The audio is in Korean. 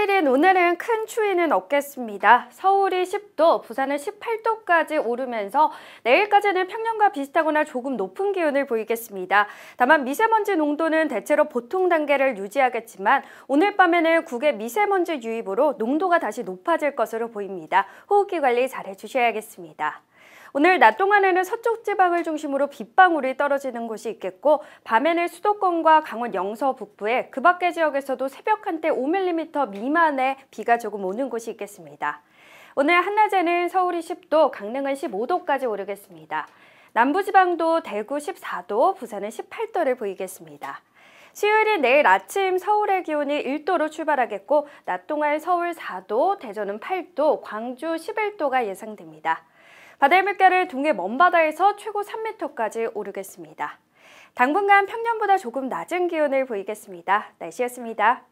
수요일인 오늘은 큰 추위는 없겠습니다. 서울이 10도, 부산은 18도까지 오르면서 내일까지는 평년과 비슷하거나 조금 높은 기온을 보이겠습니다. 다만 미세먼지 농도는 대체로 보통 단계를 유지하겠지만 오늘 밤에는 국외 미세먼지 유입으로 농도가 다시 높아질 것으로 보입니다. 호흡기 관리 잘 해주셔야겠습니다. 오늘 낮 동안에는 서쪽 지방을 중심으로 빗방울이 떨어지는 곳이 있겠고 밤에는 수도권과 강원 영서 북부에 그 밖의 지역에서도 새벽 한때 5mm 미만의 비가 조금 오는 곳이 있겠습니다. 오늘 한낮에는 서울이 10도, 강릉은 15도까지 오르겠습니다. 남부지방도 대구 14도, 부산은 18도를 보이겠습니다. 수요일인 내일 아침 서울의 기온이 1도로 출발하겠고 낮 동안 서울 4도, 대전은 8도, 광주 11도가 예상됩니다. 바다의 물결을 동해 먼바다에서 최고 3m까지 오르겠습니다. 당분간 평년보다 조금 낮은 기온을 보이겠습니다. 날씨였습니다.